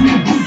બાપુ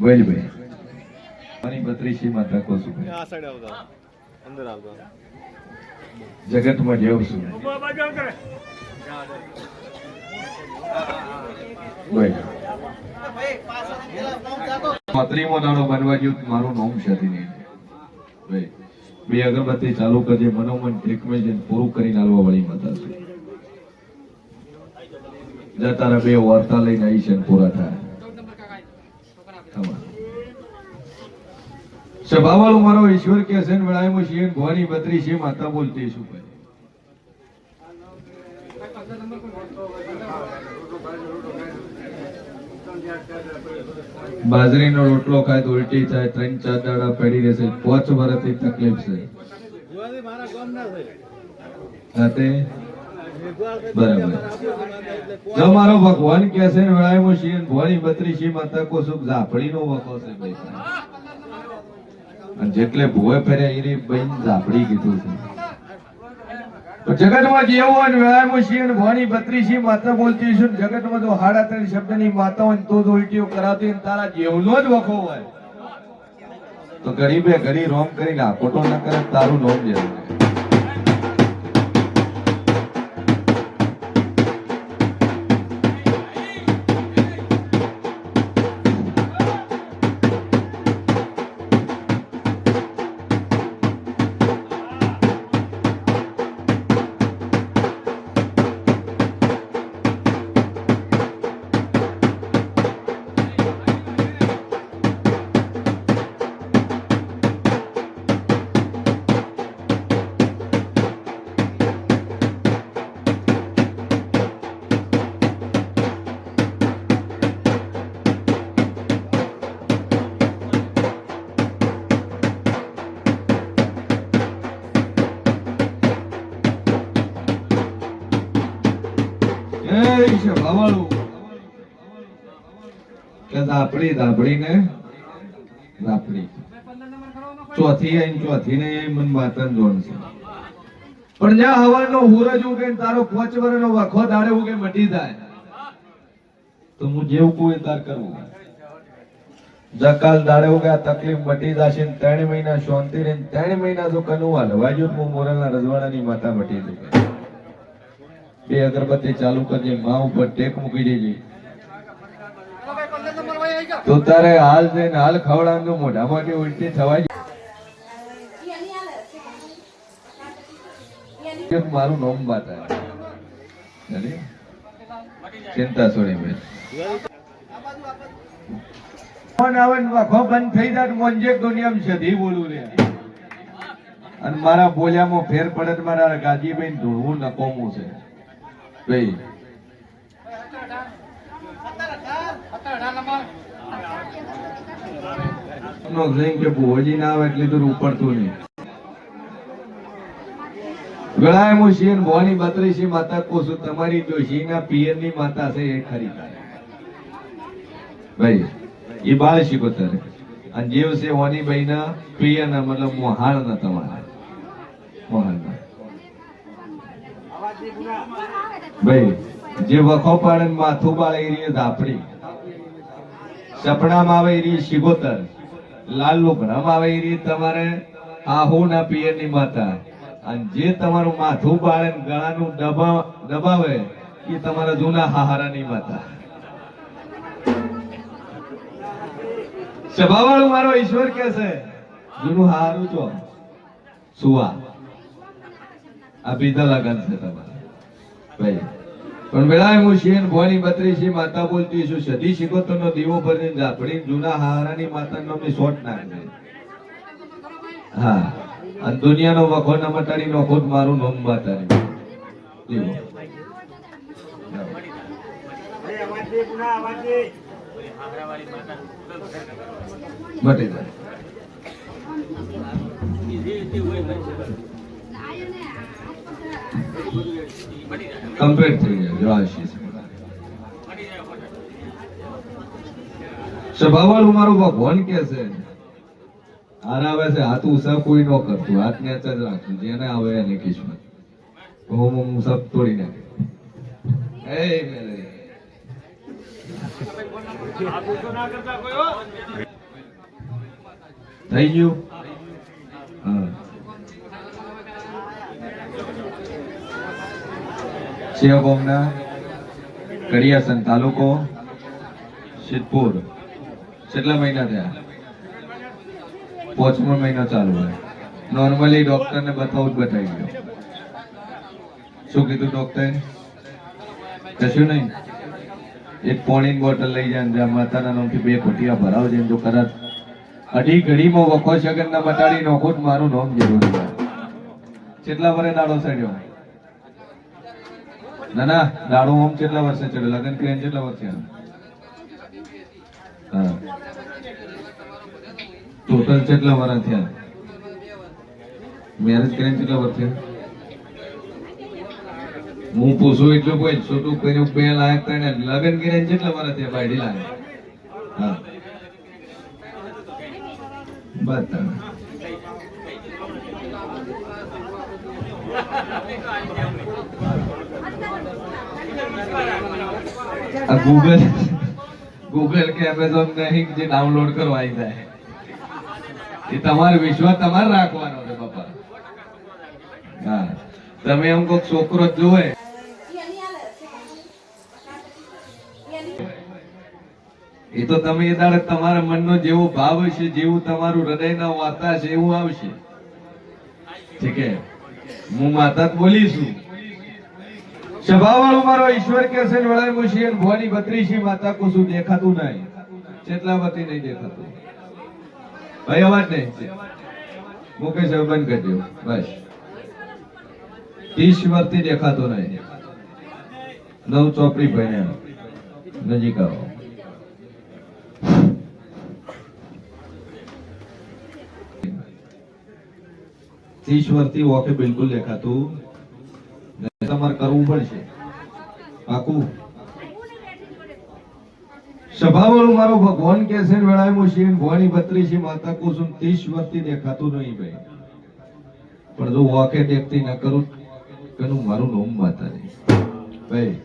બોલ ભાઈ. મારી બત્રીસી માં તકો છું આ સાઈડ આવતા. અંદર આવતા. જગતમાં જેવું છું બોલ. દાડો બનવા ગયો તો મારું નામ શતી નહીં બે અગરબત્તી ચાલુ કરજે મનોમન ઠેકમે જઈને પૂરું કરીને હાલવા વાળી માતા છે. જા તારા બે વાર્તા લઈને આવી છે ને પૂરા થાય. સભાવાળો મારો ઈશ્વર કે છે ને વેળાએ શિયન ભવાની બત્રી છે માતા બોલતી શું કહે બાજરીનો રોટલો ખાય તો ઉલટી થાય ત્રણ ચાર દાડા પડી રહેશે પાંચ વર્ષથી તકલીફ છે. તે? બરાબર. જો મારો ભગવાન કે છે વેળાએ હું શિયન ભવાની બત્રી છે માતા કો સુખ ઝાપડીનો વખો છે ભાઈ અને જેટલે ભૂવે ફેરે એરી બહેન ઝાપડી કીધું છે. જગતમાં જેવું હોય ને વેળામાં શિવ ને બત્રીસી માતા બોલતી છું જગતમાં તો હાડા ત્રણ શબ્દની માતા હોય તો જ ઉલટીઓ કરાવતી તારા જેવનો જ વખો હોય. તો ગરીબે ગરી રોમ કરીને આકોટો ન કરે તારું નોમ જરૂર કે રાપડી ને રાપડી ચોથી આઈ ચોથી ને મન માતન જોન છે. પણ જ્યાં હવાનો હુરજ ઉગે તારો પોચ વરનો વખો દાડે ઉગે મટી જાય. તો હું જેવું કોઈ તાર કરવું. જકાલ દાડે ઉગે આ તકલીફ મટી જશે ત્રણ મહિના શાંતિ રહે ત્રણ મહિના જો કનુવા લવાજો હું મોરલના રજવાડાની માતા મટી જશે બે અગરબત્તી ચાલુ કરજે મા ઉપર ટેક મૂકી દેજે. તો તારે હાલ જઈને હાલ ખવડાવવાનું મોઢામાંથી ઉલટી થવાય મારું નોમ બાતા ચિંતા છોડી બેન. ફોન આવે વખો બંધ થઈ જાય મોંજે દુનિયામાં સધી બોલું રે અને મારા બોલ્યામાં ફેર પડે મારા ગાજીભાઈ ધૂળવું નકોમું છે. ભાઈ નો જઈને કે ભોજી ના આવે એટલે દૂર ઉપડતું નહીં. ગળાએ હું શિયન ભોની બત્રીસી માતા છું તમારી ડોશી ના પિયરની માતા છે એ ખરી ભાઈ, એ બાળ શીખોતર અને જેવ છે ઓની ભાઈ ના પિયર ના મતલબ મોહાળ ના તમારા. મોહાળ ના ભાઈ, જે વખો પાડે માથું બાળે એ ધાપડી સપનામાં આવે એ શિગોતર લાલ ભ્રમ આવે એ રીત તમારે આહુ ના પિયરની માતા. અને જે તમારું માથું બાળે ગળાનું દબાવે, એ તમારા જૂના હાહારાની માતા. સભાવાળું મારો ઈશ્વર કે છે, જૂનું હારું છો સુવા. આ બીજા લગન છે તમારે. ભાઈ પણ મેળાય હું શેન ભવાની બત્રીસી માતા બોલતી છું સદી શિકોતર નો દીવો ભરીને ઝાપડી જૂના હારાની માતા નો મેં શોટ નાખે હા અને દુનિયાનો વખો ન મટાડી નોખો મારું નોમ માતારી દીવો. મટી જાય. કમ્પ્લીટ થઈ જાય જળાશય આશીષ મારું ભગવાન કે છે? હાર આવે છે હાથ ઉસા કોઈ ન કરતું હાથ ને જ રાખતું જેને આવે એને કિસ્મત. હું હું સબ તોડી નાખે. એ મેલડી. થઈ ગયું હા શિવભોમના કડિયાસન તાલુકો સિદ્ધપુર. કેટલા મહિના થયા? પોચમો મહિનો ચાલુ હોય. નોર્મલી ડોક્ટરને બતાવું જ બતાવી ગયો શું કીધું ડોક્ટરે કશું નહીં. એક પોણીની બોટલ લઈ જાય જ્યાં માતાના નામથી બે ખોટિયા ભરાવજે તો કદાચ અઢી ઘડીમાં વખો શગન ના બટાડી નોખો મારું નામ જરૂરી છે કેટલા વરે દાડો સડ્યો? ના ના, દાડો ઓમ કેટલા વર્ષે ચડે? લગન કરીને કેટલા વર્ષે હા. ટોટલ કેટલા વર્ષ થયા? મેરેજ કરીને કેટલા વર્ષ હું પૂછું એટલું કોઈ છોટું કર્યું બે લાયક કરીને લગન કરીને કેટલા વર્ષ થયા બાયડી લાગે હા. બતા ગૂગલ ગૂગલ કે એમેઝોન નહીં જે ડાઉનલોડ કરો આવી જાય. એ તમારો વિશ્વાસ તમારે રાખવાનો છે, બાપા. હા. તમે એમ કોઈક છોકરો જોવે. એ તો તમે એ દાડે તમારા મનનો જેવો ભાવ હશે, જેવું તમારું હૃદયના વાતા છે એવું આવશે. ઠીક હું. માતા બોલીશું નવ ચોપડી ભાઈ નજીક આવો. ત્રીસ વર્ષથી વોકે બિલકુલ દેખાતું. તમારે કરવું પડશે. પાકું સભાવાળું મારો ભગવાન કે છે વેળાએ છે ભવાની બત્રીસી માતા કુસુમ ત્રીસ વર્ષથી દેખાતું નહીં ભાઈ. પણ જો વાકે દેખતી ના કરું કનું મારું નોમ માતા નહીં ભાઈ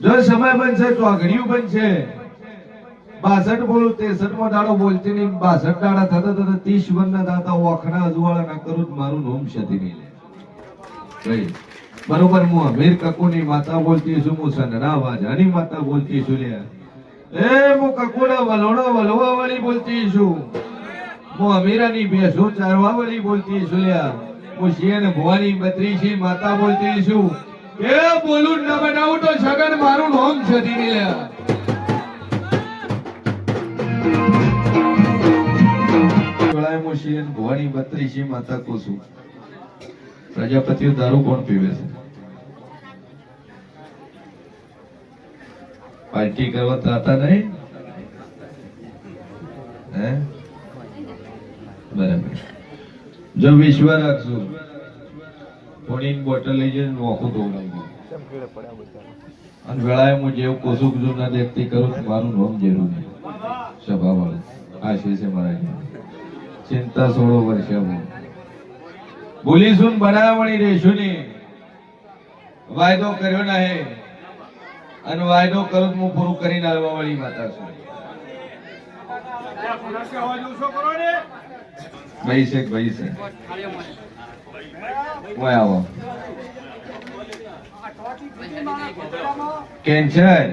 જો સમય બનશે તો આગળિયું બનશે. બાસઠ બોલું તેસઠમાં દાડો બોલતી નહીં. બાસઠ દાડા થતા થતા ત્રીસ વર્ષના દાતા ઓખના અજવાળા ના કરું મારું નોમ શતી નહીં ભાઈ બરોબર હું અમીર કકુની માતા બોલતી છું હું સનરા વાજાની માતા બોલતી છું લે. એ હું કકુડા વલોણા વલવા વાળી બોલતી છું. હું અમીરાની ભેંસો ચારવા વાળી બોલતી છું લે. હું શિયન ભવાની બત્રીસી માતા બોલતી છું. એ, બોલું ના બનાવું તો છગન મારું હોમ છતી નહીં લે. ભવાની બત્રીસી માતા કુસુમ પ્રજાપતિઓ દારૂ કોણ પીવે છે? પાર્ટી કરવા થતા નહીં? હે? બરાબર. જો વિશ્વ રાખશું. પોણીની બોટલ લઈ જઈને નોખું ધોવડાવી અને વેળાએ હું જેવું કોસુક જો ના દેખતી કરું મારું નામ જરૂરી સભા વાળું. આશી છે મારા ચિંતા સોળો વર્ષે હું. બોલીશું ને બનાવવાની રહેશું નહીં વાયદો કર્યો નહીં અને વાયદો કરો હું પૂરું કરીને આવવા વાળી માતા છું. ભાઈ છે ભાઈ છે. આવો. કેન્સર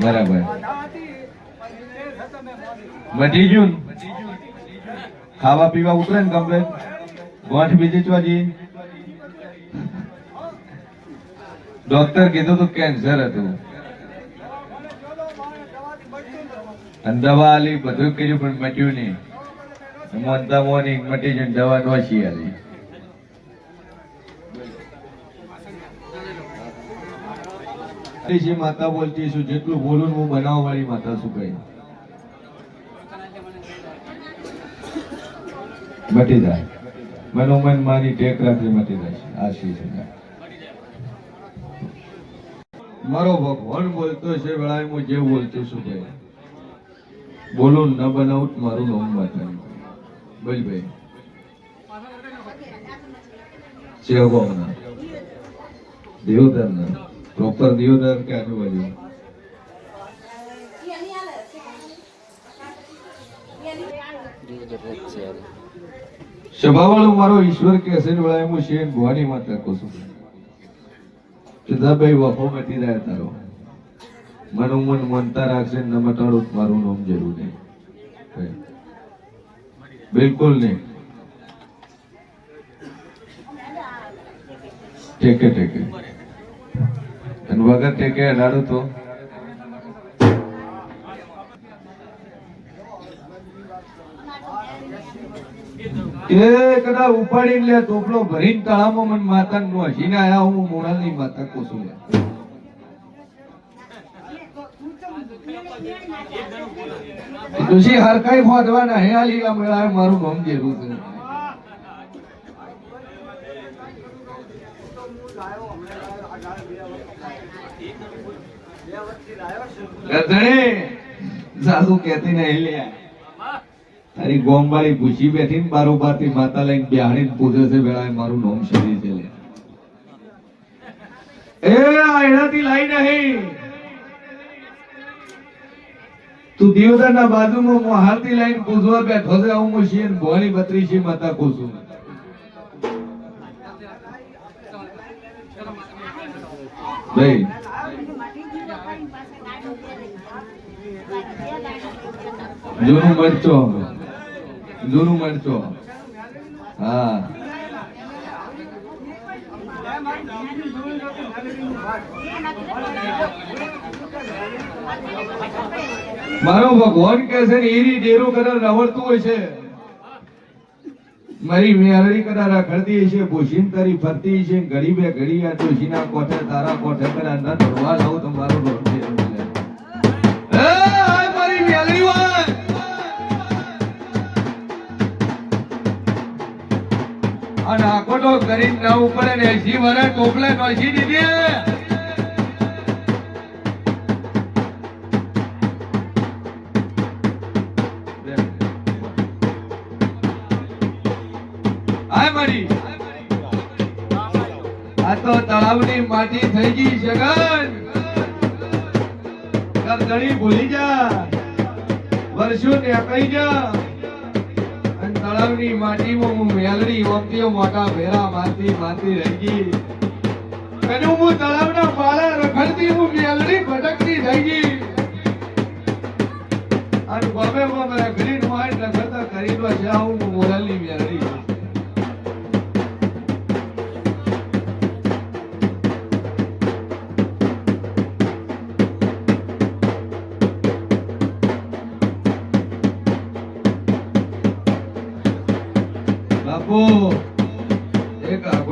બરાબર. મટી ગયું ને? ખાવા પીવા ઉતરે ને ગમે. ગોઠ બીજી ચોજી ડોક્ટર કીધું તો કેન્સર હતું. દવા આલી, બધું કર્યું, પણ મટ્યું નહીં. મોનતા મોની મટી જઈને દવા નોશી આલી. માતા બોલતી છું જેટલું બોલું હું બનાવવા વાળી માતા શું કહી મટી જાય. મનોમન મારી ટેક રાખી મટી જાય આ શ્રી છે મારો ભગવાન બોલતો છે વેળાએ હું જે બોલતો છું ભાઈ બોલું ન બનાવું મારું નામ બતાવ્યું બોલ ભાઈ. શિવગોમના દિયોદરના. પ્રોપર દિયોદર કે આજુબાજુ? સભાવાળો મારો ઈશ્વર કે હશે ને હું શેન ભવાની માં તકો છું. સિદ્ધાભાઈ વફો મટી રહ્યા તારો. મનું મન મનતા રાખશે ન મટાડું મારું નામ જરૂર નહીં બિલકુલ નહીં. ટેકે ટેકે અને વગર ટેકે અડાડો તો? એ કદાચ ઉપાડી લે, ટોપલો ભરીને તળાવમાં મને માતા નો હસીને મારું નામ જેવું છે. ગધડે સાસુ કેતી નહીં, લે. તારી ગોમવાળી ભૂસી બેઠી ને બારોબારથી માતા લઈને બિહાડી પૂછે છે વેળાએ મારું નોમ શરી છે એ આ એનાથી લાઈ નહીં. તું દિયોદર ના બાજુમાં મોહારતી લાઈન પૂજવા બેઠો છે હું મુશી ને ભોળી બત્રીસી માતા કુસુમ ભાઈ, જૂનું મરચો જૂનું મરચો. હા. મારો ભગવાન કે છે ને એની ડેરો કદાચ રવડતું હોય છે. મારી મેહરી કદાચ રખડતી છે, ભૂષીન તારી ફરતી છે ઘડી બે ઘડી આ તુલસીના કોઠે, તારા કોઠે, કદાચ ન ધરવા લાવું તો મારો અને ગરીબ ના ઉપર ને એસી વરસ ટોપલે નોસી દીધી. હાય મારી. આ તો તળાવની માટી થઈ ગઈ જગન. ગરદડી ભૂલી જા. વર્ષો કઈ જા. તળાવની માટીમાં હું મેલડી વખતે મોટા ભેરા મારતી મારતી રહી ગઈ. અને હું તળાવના પાલા રખડતી હું મેલડી ભટકતી થઈ ગઈ. અને બબે બબે ગ્રીન વાઇટ રખડતા કરી જાઉં હું મોરલની મેલડી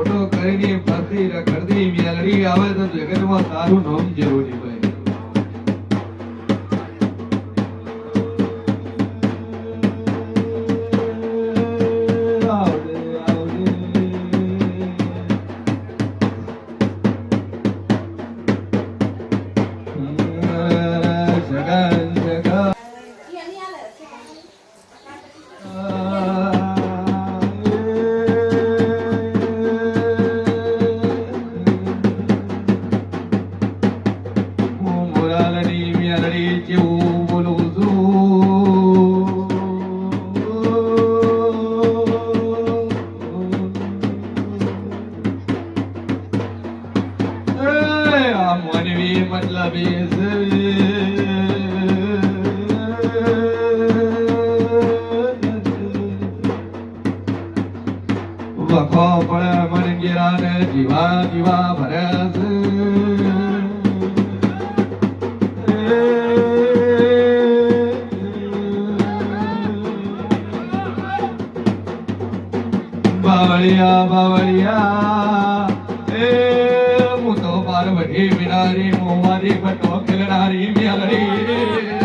આગોટો કરીને ફરતી રખડતી મેલડી આવે તો જગતમાં તારું નામ જરૂરી ભાઈ મોવારી બટો ખેલનારી મેલડી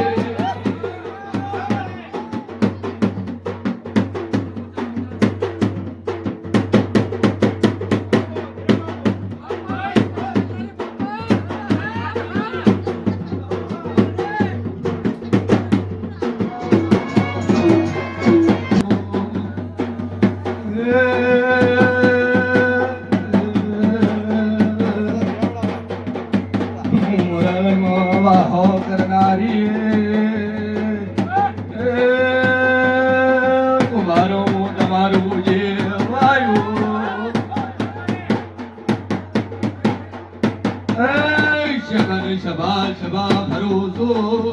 સભા સભા ભરોસો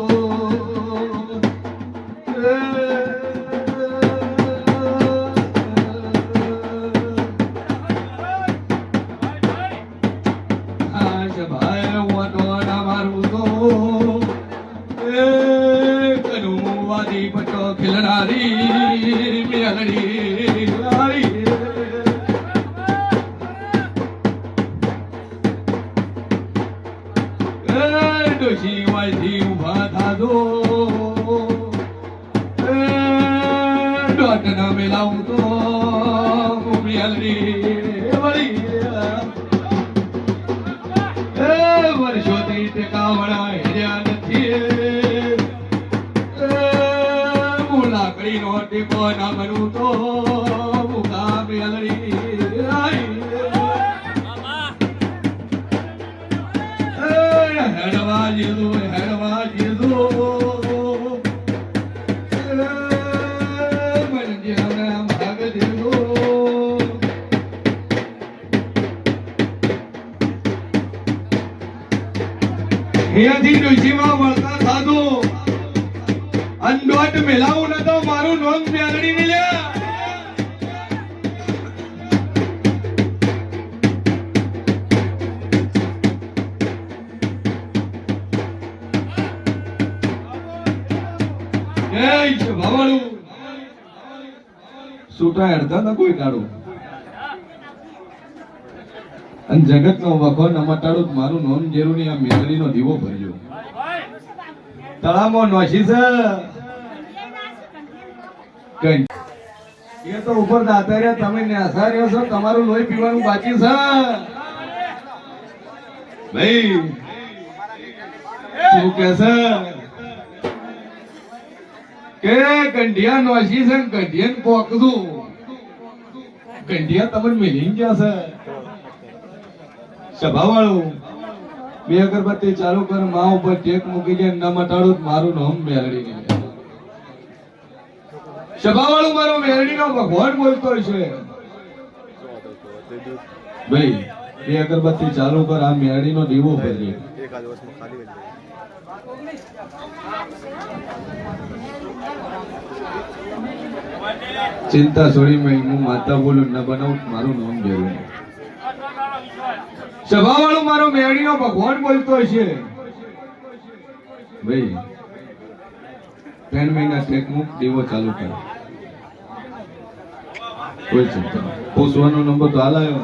અહીંયાથી ડોશીમાં વળતા સાધુ. અંડોટ મેલાવું ન તો મારું નોમ મેલડી મિલ્યા. સૂટા અડધા ન કોઈ કાઢું. અને જગત નો વખો ન મારું નોન જેરું આ મેલડી નો દીવો ભર્યો. તળામાં નોશી છે. એ તો ઉપર દાતાર્યા, તમે ન્યાસા રહ્યો છો, તમારું લોહી પીવાનું બાકી છે. ભાઈ, શું કે છે? કે ગંઢિયા નોશી છે ને ગંઢિયાને પોકતું ગંઢિયા તમને મિલી ગયા છે. સભાવાળું, બે અગરબત્તી ચાલુ કર, મા ઉપર ટેક મૂકી દે ન મટાડું મારું નામ મેલડી નહીં સભાવાળું, મારો મેલડી નો ભગવાન બોલતો છે. ભાઈ, બે અગરબત્તી ચાલુ કર, આ મેલડી નો દીવો ભરીએ. ચિંતા છોડી મેં હું માતા બોલું, ન બનાવું મારું નામ જરૂર સભાવાળું મારો મેળીનો ભગવાન બોલતો છે ભાઈ, ત્રણ મહિના ટેક મુખ દેવો ચાલુ કર્યો કોઈ ચિંતા નહીં. પૂછવાનો નંબર તો હાલાયો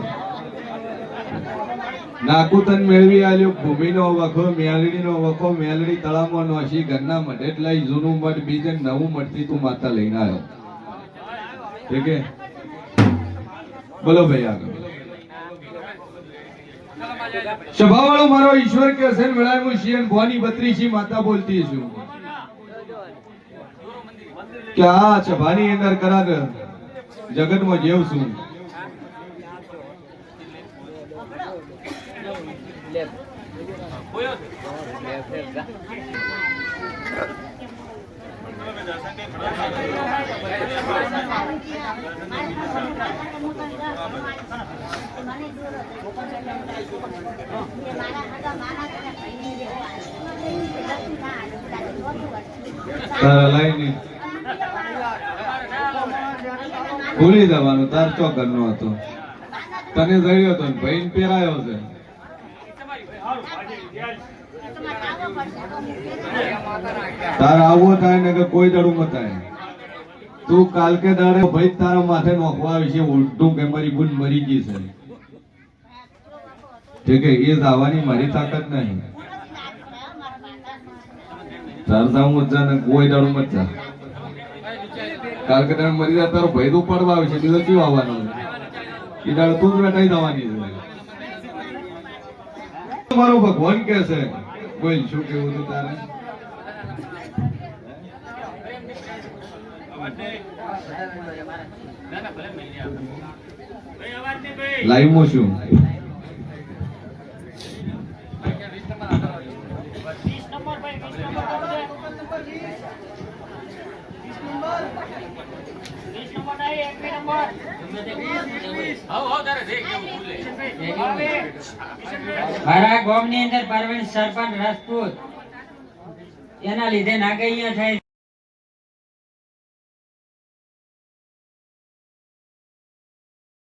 નાકુતન મેળવી આલ્યો, ભૂમિનો વખો મેલડીનો વખો મેલડી તળાવમાં નોશી ઘરના મઢ એટલે જૂનું મઠ બીજે નવું મઢથી તું માતા લઈને આવ્યો. ઠીક બોલો ભાઈ આગળ. સભાવાળો મારો ઈશ્વર કે છે મેળાયું શિયન ભવાની બત્રીસી માતા બોલતી છું. કે આ સભાની અંદર કરાર જગતમાં જેવ છું. ભૂલી જવાનું, તાર ચોકર નો હતો. તને જડ્યો હતો ને ભાઈ પેરાયો છે. તારે આવવો થાય ને કે કોઈ દડું મતાય તું કાલ કે દાડે ભાઈ તારા માથે નોખવા વિશે ઉલટું કે મારી બુન મરી ગઈ છે. ઠીક કે એ જવાની મારી તાકાત નહીં. કોઈ દાડો મજા. કારણ કે તમે મરી જાય તારો ભય તો પડવા આવે છે, બીજો કયું આવવાનો એ દાડો તું વેટાઈ જવાની છે. મારો ભગવાન કે છે, બોલ, શું કેવું તું તારે? લાઈવ શું? મારા ગામની અંદર પરવીન સરપંચ રાજપૂત. એના લીધે નાગૈયા થાય